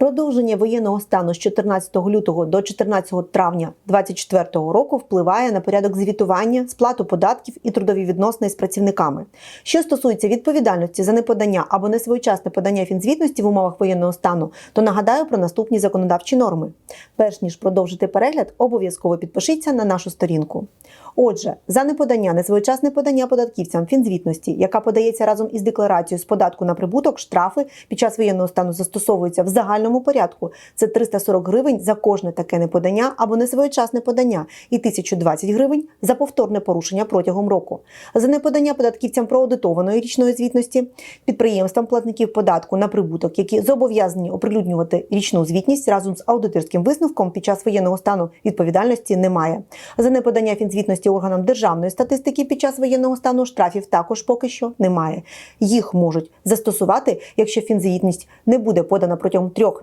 Продовження воєнного стану з 14 лютого до 14 травня 2024 року впливає на порядок звітування, сплату податків і трудові відносини з працівниками. Що стосується відповідальності за неподання або несвоєчасне подання фінзвітності в умовах воєнного стану, то нагадаю про наступні законодавчі норми. Перш ніж продовжити перегляд, обов'язково підпишіться на нашу сторінку. Отже, за неподання, несвоєчасне подання податківцям фінзвітності, яка подається разом із декларацією з податку на прибуток, штрафи під час воєнного стану застосовуються в загальному порядку. Це 340 гривень за кожне таке неподання або несвоєчасне подання і 1020 гривень за повторне порушення протягом року. За неподання податківцям проаудитованої річної звітності, підприємствам платників податку на прибуток, які зобов'язані оприлюднювати річну звітність разом з аудиторським висновком під час воєнного стану відповідальності немає. За неподання фінзвітності органам державної статистики під час воєнного стану штрафів також поки що немає. Їх можуть застосувати, якщо фінзвітність не буде подана протягом трьох